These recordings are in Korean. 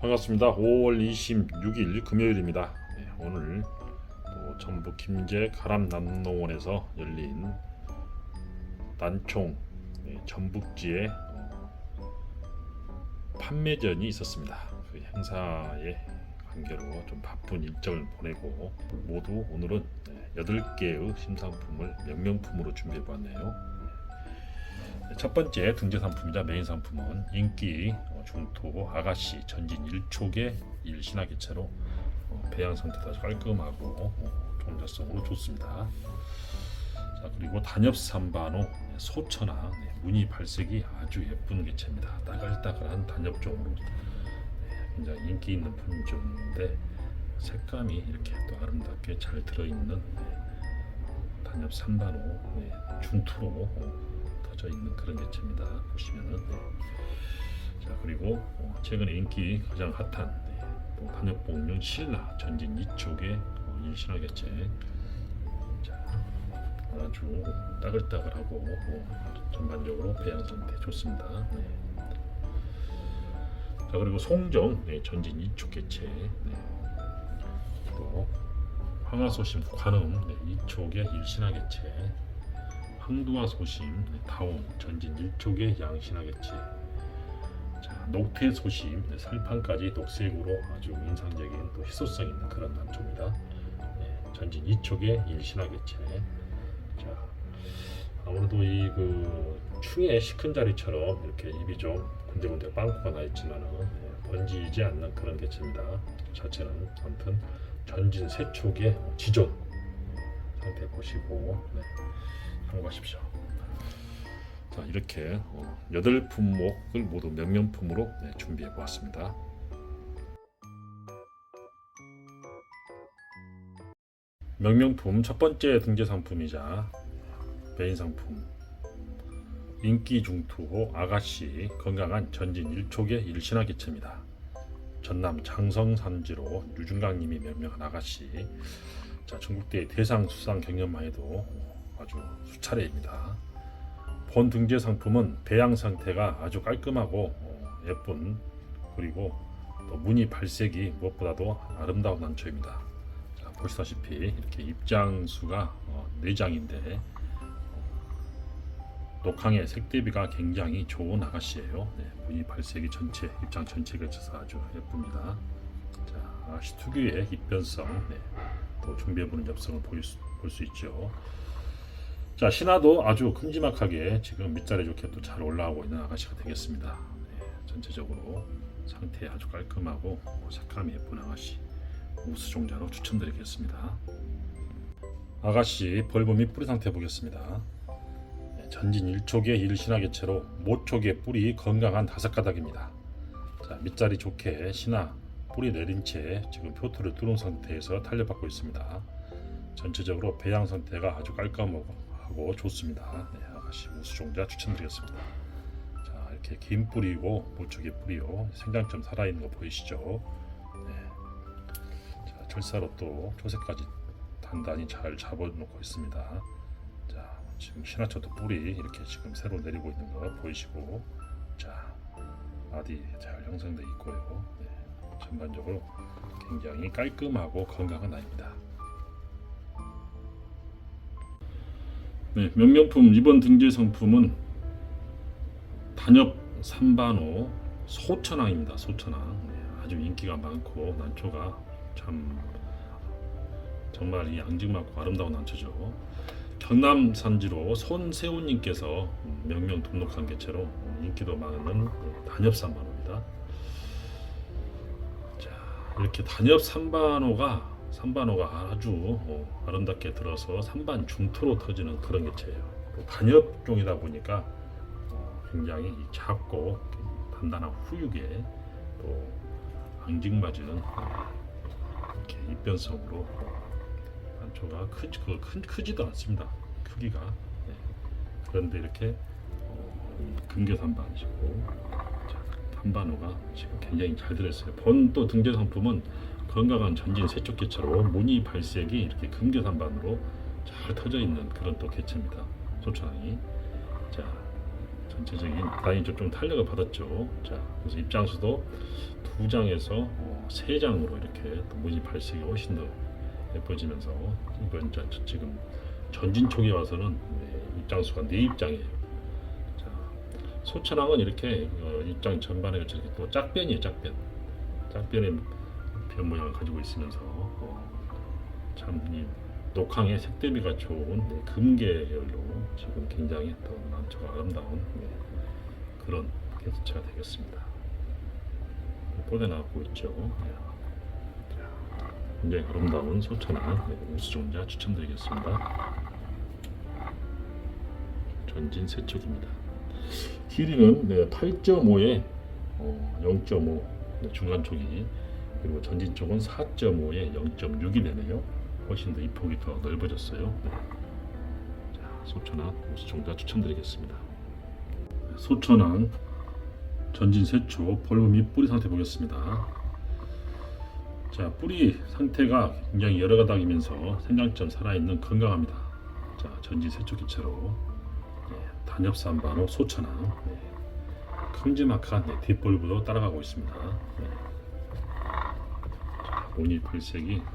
반갑습니다. 5월 26일 금요일입니다. 네, 오늘 또 전북 김제 가람남농원에서 열린 난총 네, 전북지의 어, 판매전이 있었습니다. 그 행사의 관계로 좀 바쁜 일정을 보내고 모두 오늘은 네, 8개의 심상품을 명명품으로 준비해 보았네요. 네, 첫 번째 등재 상품이자 메인 상품은 인기 어, 중토 아가씨 전진 1촉의 일신화 개체로 어, 배양 상태도 아주 깔끔하고 어, 종자성으로 좋습니다. 자 그리고 단엽 삼반호 네, 소천화 네, 무늬 발색이 아주 예쁜 개체입니다. 따글따글한 단엽종으로 네, 굉장히 인기 있는 품종인데 색감이 이렇게 또 아름답게 잘 들어있는 네, 단엽 삼반호 네, 중투로 어, 터져 있는 그런 개체입니다. 보시면은 네. 자 그리고 어, 최근에 인기 가장 핫한 네, 또 단엽봉륜 신라 전진 2촉의 어, 일신화 개체 자 아주 따글따글하고 어, 전반적으로 배양 상태 좋습니다. 네. 자 그리고 송정 네, 전진 2촉 개체 네. 또 황화소심 관음 네, 2촉의 일신화 개체 황두화 소심 네, 다운 전진 1촉의 양신화 개체 자 녹태 소심 네, 살판까지 녹색으로 아주 인상적인 또 희소성 있는 그런 난초입니다. 네, 전진 2촉의 일신화 개체 자 아무래도 이 그 충의 시큰 자리처럼 이렇게 입이 좀 군데군데 빵꾸가 나 있지만은 네, 번지지 않는 그런 개체입니다. 자체는 아무튼 전진 세촉의 지존 상태 보시고 네. 참고하십시오. 자 이렇게 어, 여덟 품목을 모두 명명품으로 네, 준비해 보았습니다. 명명품 첫 번째 등재 상품이자 메인 상품 인기 중투호 아가씨 건강한 전진 일촉의 일신화 개체입니다. 전남 장성 산지로 유중강님이 명명한 아가씨 자 전국대 대상 수상 경연만 해도 아주 수차례입니다. 본 등재 상품은 배양 상태가 아주 깔끔하고 어, 예쁜 그리고 또 무늬 발색이 무엇보다도 아름다운 난초입니다. 자, 보시다시피 이렇게 입장 수가 어, 4장인데 녹항의 색 대비가 굉장히 좋은 아가씨예요. 네, 무늬 발색이 전체 입장 전체가 있어서 아주 예쁩니다. 자, 아가씨 특유의 입변성, 네, 또 준비해보는 엽성을 볼 수 있죠. 자 신화도 아주 큼지막하게 지금 밑자리 좋게 또 잘 올라오고 있는 아가씨가 되겠습니다. 네, 전체적으로 상태 아주 깔끔하고 색감이 예쁜 아가씨 우수 종자로 추천드리겠습니다. 아가씨 및 뿌리 상태 보겠습니다. 네, 전진 1촉의 일신화 개체로 모촉의 뿌리 건강한 다섯 가닥입니다. 자 밑자리 좋게 신화 뿌리 내린 채 지금 표토를 뚫은 상태에서 탄력받고 있습니다. 전체적으로 배양 상태가 아주 깔끔하고 하고 좋습니다. 네, 아가씨 우수종자 추천드리겠습니다. 자 이렇게 긴 뿌리고 모촉의 뿌리요 생장점 살아있는 거 보이시죠? 네. 자 철사로 또 초색까지 단단히 잘 잡아놓고 있습니다. 자 지금 신화초도 뿌리 이렇게 지금 새로 내리고 있는 거 보이시고 자 아디 잘 형성돼 있고요. 네, 전반적으로 굉장히 깔끔하고 건강한 아이입니다. 네, 명명품 이번 등재 상품은 단엽 삼반호 소천왕입니다. 소천왕 네, 아주 인기가 많고 난초가 참 정말 이 앙증맞고 아름다운 난초죠. 경남 산지로 손세훈님께서 명명 등록한 개체로 인기도 많은 단엽 삼반호입니다. 자 이렇게 단엽 삼반호가 삼반호가 아주 어, 아름답게 들어서 삼반 중토로 터지는 그런 개체예요. 또 단엽종이다 보니까 어, 굉장히 작고 단단한 후육에 또 앙증맞은 이렇게 입변성으로 단초가 크, 그, 큰, 크지도 않습니다. 크기가 네. 그런데 이렇게 어, 금괴산반이시고 단반호가 지금 굉장히 잘 들었어요. 본 또 등재 상품은 건강한 전진 세쪽 개체로 무늬 발색이 이렇게 금괴산반으로 잘 터져 있는 그런 또 개체입니다. 소천왕이 자 전체적인 라인 좀, 좀 탄력을 받았죠. 자 그래서 입장수도 두 장에서 어, 세 장으로 이렇게 또 무늬 발색이 훨씬 더 예뻐지면서 이번 지금 전진촉에 와서는 네, 입장수가 네 입장이에요. 자, 소천왕은 이렇게 어, 입장 전반에 걸쳐 이렇게 또 짝변이에요, 짝변. 짝변의 변 모양을 가지고 있으면서 어, 참이 녹항의 색 대비가 좋은 네, 금계열로 지금 굉장히 또 난초가 아름다운 네, 그런 개체가 되겠습니다. 뽀대 나오고 있죠. 네. 자, 굉장히 아름다운 소천화 네, 우수종자 추천드리겠습니다. 전진 세척입니다. 길이는 네, 8.5에 어, 0.5 네, 중간 쪽이 그리고 전진 쪽은 4.5에 0.6이 되네요. 훨씬 더 이 폭이 더 넓어졌어요. 네. 자, 소천왕 우수종자 추천드리겠습니다. 소천왕 전진 세초 벌브 및 뿌리 상태 보겠습니다. 자 뿌리 상태가 굉장히 여러 가닥이면서 생장점 살아있는 건강합니다. 자 전진 세초 기체로 네, 단엽산반호 소천왕 네, 큼지막한 네, 뒷벌브도 따라가고 있습니다. 네. 자,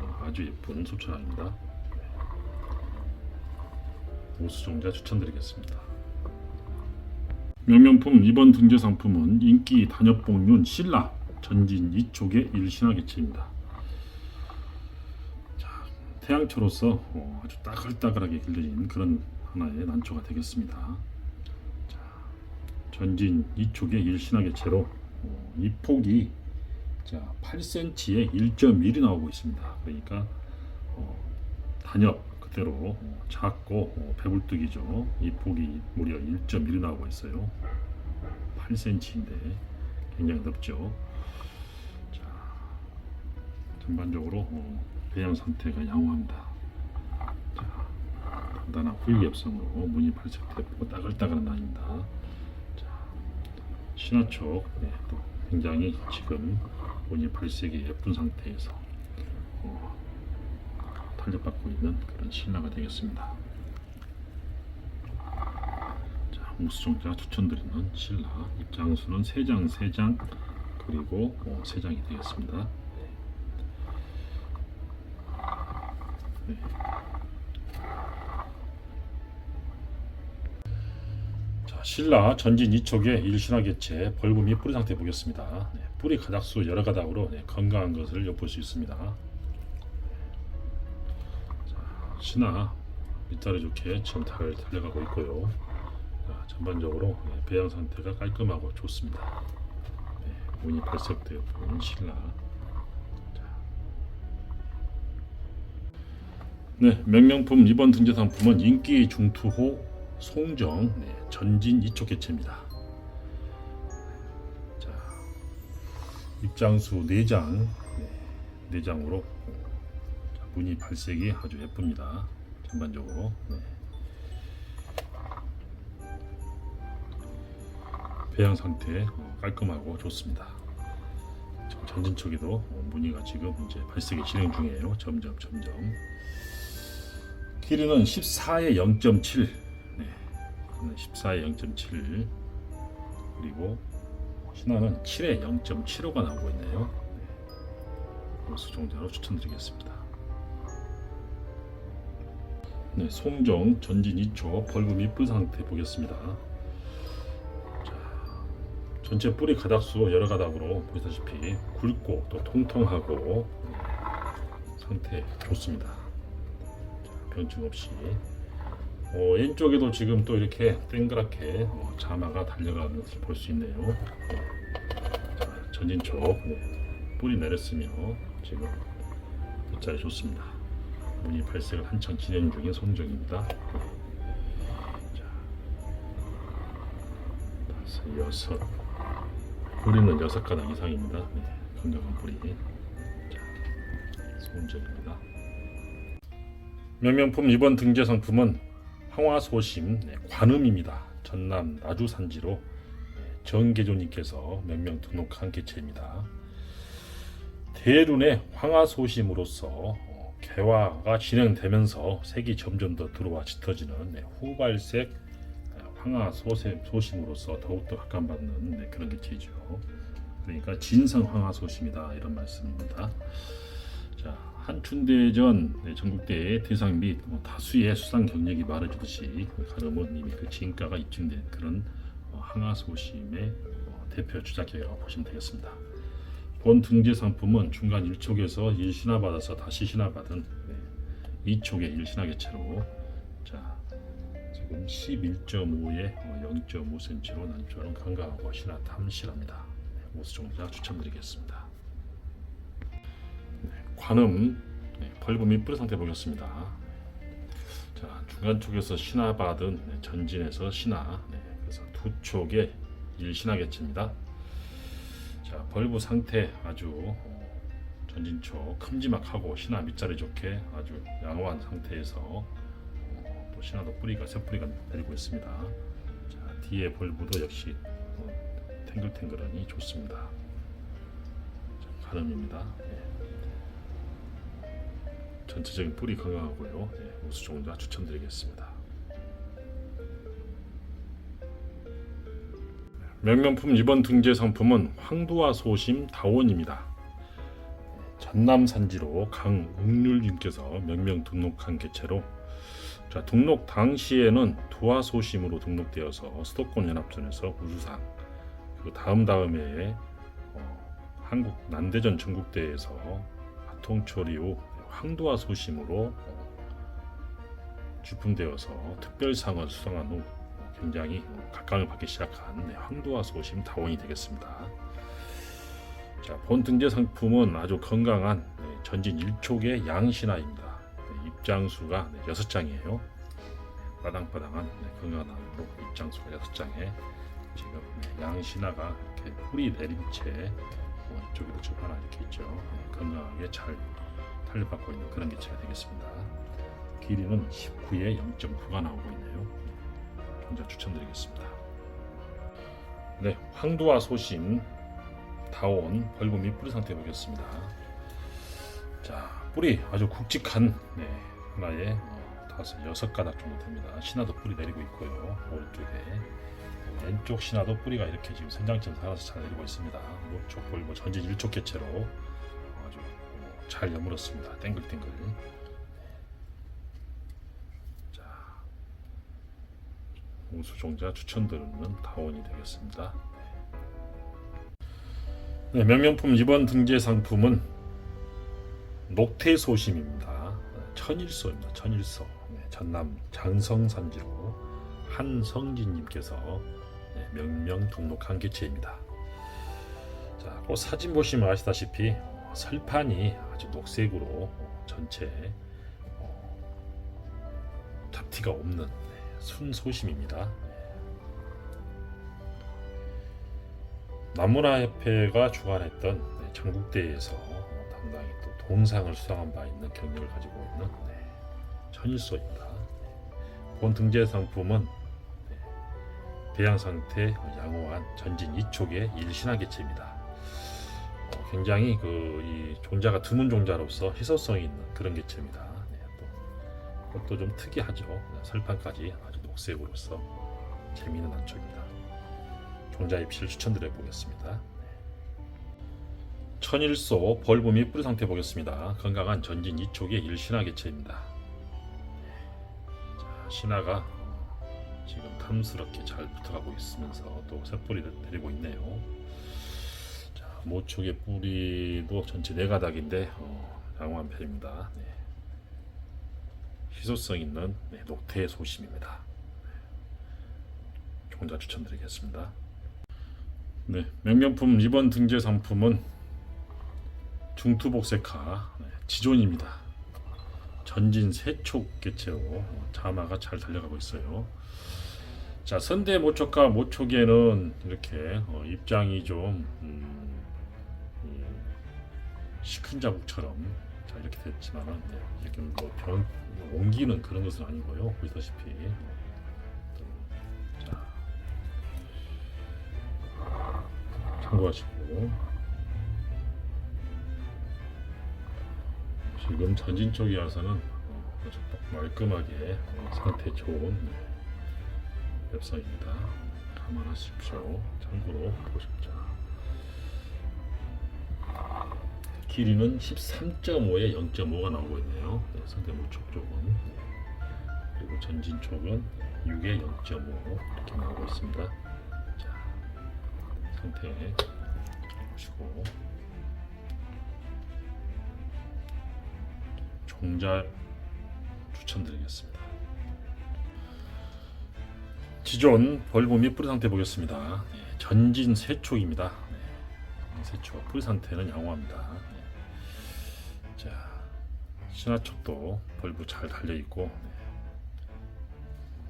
어, 아주 예쁜 소천왕입니다. 우수종자 추천드리겠습니다. 명명품 이번 등재 상품은 인기 단엽봉륜 신라 전진 2촉의 일신화 개체입니다. 자, 태양초로서 어, 아주 따글따글하게 길러진 그런 하나의 난초가 되겠습니다. 자, 전진 2촉의 일신화 개체로 어, 이 폭이 자, 8cm에 1.1이 나오고 있습니다. 그러니까 어, 단엽 그대로 어, 작고 어, 배불뚝이죠. 이 폭이 무려 1.1이 나오고 있어요. 8cm인데 굉장히 넓죠. 자, 전반적으로 어, 배양 상태가 양호합니다. 자, 단단한 후유엽성으로 무늬 발색되고 따글따글한 난입니다. 자, 신화촉 네, 또 굉장히 지금 무늬 발색이 예쁜 상태에서 어, 탄력받고 있는 그런 신라가 되겠습니다. 자, 우수종자 추천드리는 신라 입장수는 3장, 3장 그리고 어, 3장이 되겠습니다. 네. 네. 자, 신라 전진 2촉의 일신화 개체 벌브 및 뿌리 상태 보겠습니다. 네, 뿌리 가닥수 여러 가닥으로 네, 건강한 것을 엿볼 수 있습니다. 신화 밑다리 좋게 지금 잘 달려가고 있고요. 자, 전반적으로 네, 배양 상태가 깔끔하고 좋습니다. 네, 문이 발색되어 보는 신라. 네, 명명품 이번 등재 상품은 인기 중투호 송정 네, 전진 2촉 개체입니다. 자, 입장수 4장, 네, 4장으로 무늬 발색이 아주 예쁩니다. 전반적으로. 네. 배양 상태 어, 깔끔하고 좋습니다. 지금 전진 쪽에도 어, 무늬가 지금 이제 발색이 진행 중이에요. 점점 점점. 길이는 14에 0.7. 네. 14에 0.7. 그리고 신화는 7에 0.75가 나오고 있네요. 네. 수종자로 추천드리겠습니다. 네, 송정 전진 2초 벌브 밑뿌 상태 보겠습니다. 자, 전체 뿌리 가닥수 여러 가닥으로 보시다시피 굵고 또 통통하고 네, 상태 좋습니다. 자, 변증 없이 어, 왼쪽에도 지금 또 이렇게 땡그랗게 어, 자마가 달려가는 것을 볼 수 있네요. 네. 자, 전진 쪽 네, 뿌리 내렸으며 지금 빗자리 좋습니다. 문이 발색을 한창 진행 중인 송정입니다. 자, 다섯, 여섯. 뿌리는 여섯 가닥 이상입니다. 네, 건강한 뿌리. 자, 송정입니다. 명명품 이번 등재 상품은 황화소심 네, 관음입니다. 전남 나주 산지로 네, 정계조님께서 명명 등록한 개체입니다. 대륜의 황화소심으로서 어, 개화가 진행되면서 색이 점점 더 들어와 짙어지는 네, 후발색 어, 황화 소심, 소심으로서 더욱더 각광받는 네, 그런 개체이죠. 그러니까 진성 황화소심이다 이런 말씀입니다. 자 한춘대전 네, 전국대회 대상 및 뭐 다수의 수상 경력이 말해주듯이 가름은 이미 그 진가가 입증된 그런 어, 항화소심의 어, 대표 주작격이라고 보시면 되겠습니다. 본 등재 상품은 중간 1촉에서 1신화 받아서 다시 신화 받은 네, 2촉의 1신화 개체로 자 지금 11.5에 0.5cm로 난초는 건강하고 신화 탐실합니다. 네, 모수종자 추천드리겠습니다. 네, 관음 네, 및 뿌리 상태 보겠습니다. 자 중간 쪽에서 신화 받은 네, 전진에서 신화 네, 그래서 두 1신화 개체입니다. 자 벌브 상태 아주 어, 전진초 큼지막하고 신화 밑자리 좋게 아주 양호한 상태에서 어, 또 신화도 뿌리가 새 뿌리가 내리고 있습니다. 자 뒤에 벌브도 역시 어, 탱글탱글하니 좋습니다. 자, 가름입니다. 예. 전체적인 뿌리 건강하고요. 예, 우수 종자 추천드리겠습니다. 명명품 이번 등재 상품은 황두와 소심 다원입니다. 전남 산지로 강웅률님께서 명명 등록한 개체로 자, 등록 당시에는 두화 소심으로 등록되어서 수도권 연합전에서 우수상 그 다음 다음 해에 어, 한국 난대전 전국대회에서 아통처리 후 황두화 소심으로 어, 주품되어서 특별상을 수상한 후 굉장히 각광을 받기 시작한 네, 황도와 소심 다원이 되겠습니다. 자, 본 등재 상품은 아주 건강한 네, 전진 1촉의 양신화입니다. 네, 입장수가 네, 6장이에요. 바당바당한 네, 건강한 나무로 입장수가 6장에 지금 네, 양신화가 이렇게 뿌리 내린 채 어, 이쪽에도 좀 하나 이렇게 있죠. 네, 건강하게 잘 탄력받고 있는 그런 개체가 되겠습니다. 길이는 19에 0.9가 나오고 있네요. 혼자 추천드리겠습니다. 네, 황두와 소심, 다온, 및 뿌리 상태 보겠습니다. 자, 뿌리 아주 굵직한 네, 하나에 어, 다섯 여섯 가닥 정도 됩니다. 신화도 뿌리 내리고 있고요. 오른쪽에 왼쪽 신화도 뿌리가 이렇게 지금 선장점 살아서 잘 내리고 있습니다. 모쪽 벌브 전진 일촉 개체로 잘 여물었습니다. 땡글땡글. 우수종자 추천드리는 다원이 되겠습니다. 네, 명명품 이번 등재 상품은 녹태소심입니다. 천일소입니다. 천일소. 네, 전남 장성산지로 한성진님께서 네, 명명 등록한 개체입니다. 자, 그 사진 보시면 아시다시피 어, 설판이 아주 녹색으로 어, 전체 어, 잡티가 없는 순소심입니다. 남문화협회가 주관했던 네, 전국대회에서 당당히 또 동상을 수상한 바 있는 경력을 가지고 있는 네, 천일소입니다. 본 등재 상품은 네, 배양 상태 양호한 전진 2촉의 일신화 개체입니다. 어, 굉장히 그 이 종자가 드문 종자로서 희소성이 있는 그런 개체입니다. 네, 또 그것도 좀 특이하죠. 설판까지 아주 녹색으로서 재미있는 안촉입니다. 종자 입시를 추천드려 보겠습니다. 천일소 벌브 및 뿌리 상태 보겠습니다. 건강한 전진 2촉의 일신화 개체입니다. 자, 신화가 어, 지금 탐스럽게 잘 붙어가고 있으면서 또 새뿌리를 내리고 있네요. 자, 모촉의 뿌리도 전체 네 가닥인데 어, 양호한 편입니다. 네. 희소성 있는 네, 녹태 소심입니다. 종자 추천드리겠습니다. 네, 명명품 이번 등재 상품은 중투복색화 네, 지존입니다. 전진 세촉 개체로 자마가 잘 달려가고 있어요. 자, 선대 모촉과 모촉에는 이렇게 어, 입장이 좀 음, 음, 시큰 자국처럼 자 이렇게 됐지만은 네, 이렇게 뭐 변, 옮기는 그런 것은 아니고요. 보시다시피 자 참고하시고 지금 전진 쪽에 와서는 어, 아주 말끔하게 어, 상태 좋은 엽상입니다. 감안하십시오. 참고로 보십자. 길이는 13.5에 0.5가 나오고 있네요. 네, 상대모촉 쪽은 네. 그리고 전진 쪽은 6에 0.5 이렇게 나오고 있습니다. 자, 상태 보시고 종잘 추천드리겠습니다. 지존 및 뿌리 상태 보겠습니다. 네, 전진 세촉입니다. 네, 세촉 뿌리 상태는 양호합니다. 네. 자 신화촉도 벌브 잘 달려 있고 네.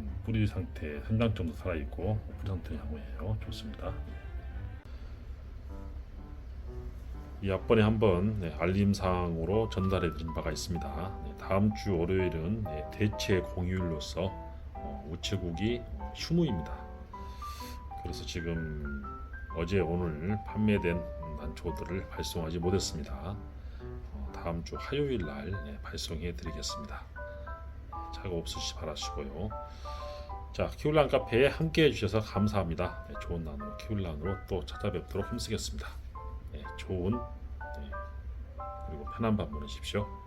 음, 뿌리 상태 3장 정도 살아 있고 뿌리 상태 양호해요. 좋습니다. 이 앞번에 한번 네, 알림 사항으로 전달해 드린 바가 있습니다. 네, 다음 주 월요일은 네, 대체 공휴일로서 어, 우체국이 휴무입니다. 그래서 지금 어제 오늘 판매된 난초들을 발송하지 못했습니다. 어, 다음 주 화요일 날 네, 발송해 드리겠습니다. 차가 없으시 바라시고요. 자 키울란 카페에 함께 해주셔서 감사합니다. 네, 좋은 나눔 키울란으로 또 찾아뵙도록 힘쓰겠습니다. 네, 좋은 네, 그리고 편한 밤 보내십시오.